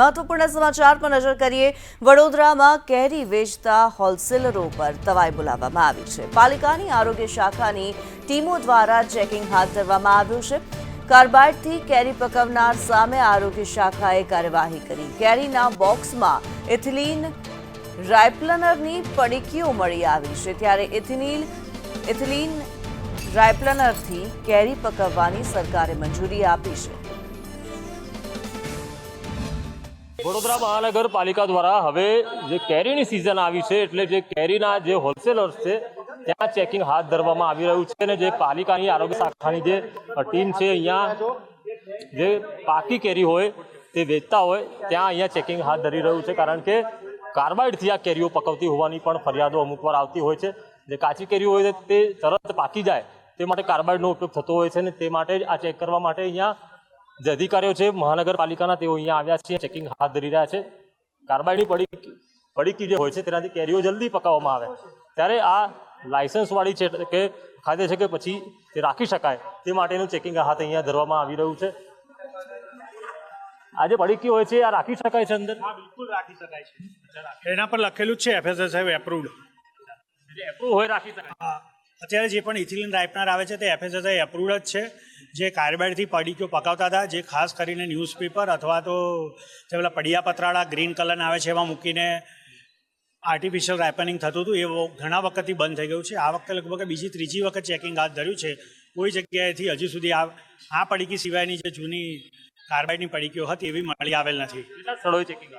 મહત્વપૂર્ણ સમાચાર પર નજર કરીએ, વડોદરામાં કેરી વેચતા હોલસેલરો પર તવાઈ બોલાવવામાં આવી છે. પાલિકાની આરોગ્ય શાખાની ટીમો દ્વારા ચેકિંગ હાથ ધરવામાં આવ્યું છે. કાર્બાઇડથી કેરી પકવનાર સામે આરોગ્ય શાખાએ કાર્યવાહી કરી. કેરીના બોક્સમાં એથિલીન રાયપ્લનરની પડીકીઓ મળી આવી છે. ત્યારે ઇથિનિલ ઇથિલિન રાયપ્લનરથી કેરી પકવવાની સરકારે મંજૂરી આપી છે. વડોદરા મહાનગરપાલિકા દ્વારા હવે જે કેરીની સિઝન આવી છે, એટલે જે કેરીના જે હોલસેલર્સ છે, ત્યાં ચેકિંગ હાથ ધરવામાં આવી રહ્યું છે અને જે પાલિકાની આરોગ્ય શાખાની જે ટીમ છે અહીંયા, જે પાકી કેરી હોય, તે વેચતા હોય, ત્યાં અહીંયા ચેકિંગ હાથ ધરી રહ્યું છે, કારણ કે કાર્બાઇડથી આ કેરીઓ પકવતી હોવાની પણ ફરિયાદો અમુક વાર આવતી હોય છે. જે કાચી કેરી હોય તે તરત પાકી જાય, તે માટે કાર્બાઇડનો ઉપયોગ થતો હોય છે અને તે માટે આ ચેક કરવા માટે અહીંયા જે અધિકારીઓ છે મહાનગરપાલિકાના તેઓ અહીંયા આવ્યા છે ચેકિંગ હાથ ધરી રહ્યા છે. કાર્બાઇડની પડી પડીકી જે હોય છે તેનાથી કેરીઓ જલ્દી પકાવવામાં આવે. ત્યારે આ લાયસન્સવાળી છે કે ખાતે છે કે પછી તે રાખી શકાય તે માટેનું ચેકિંગ હાથ અહીંયા ધરવામાં આવી રહ્યું છે. આ જે પડીકી હોય છે આ રાખી શકાય છે અંદર? હા બિલકુલ રાખી શકાય છે. એના પર લખેલું છે એફએસએસઆઈ એપ્રુવડ એપ્રુવ હોય રાખી શકાય. અત્યારે જે પણ ઇથિલિન રાઇપનર આવે છે તે એફએસએસઆઈ એપ્રુવડ જ છે. જે કાર્બાઇડથી પડીકીઓ પકાવતા હતા, જે ખાસ કરીને ન્યૂઝપેપર અથવા તો જે પેલા પડિયા પતરાળા ગ્રીન કલરના આવે છે એમાં મૂકીને આર્ટિફિશિયલ રાઇપનિંગ થતું હતું, એ ઘણા વખતથી બંધ થઈ ગયું છે. આ વખતે લગભગ બીજી ત્રીજી વખત ચેકિંગ હાથ ધર્યું છે. કોઈ જગ્યાએથી હજુ સુધી આ આ પડીકી સિવાયની જે જૂની કાર્બાઇડની પડીકીઓ હતી એવી મળી આવેલ નથી. સ્થળોએ ચેકિંગ?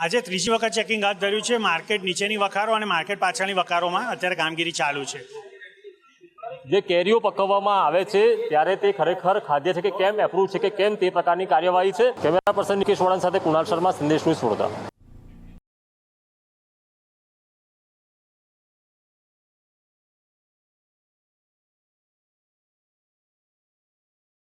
આજે ત્રીજી વખત ચેકિંગ હાથ ધર્યું છે. માર્કેટ નીચેની વખારો અને માર્કેટ પાછળની વખારોમાં અત્યારે કામગીરી ચાલુ છે. જે કેરીઓ પકવવામાં આવે છે, ત્યારે તે ખરેખર ખાદ્ય છે કે કેમ એપ્રુવ છે કે કેમ તે પ્રકારની કાર્યવાહી છે? કેમેરા પર્સન નિકેશ વળન સાથે કુણાલ શર્મા, સંદેશ ન્યૂઝ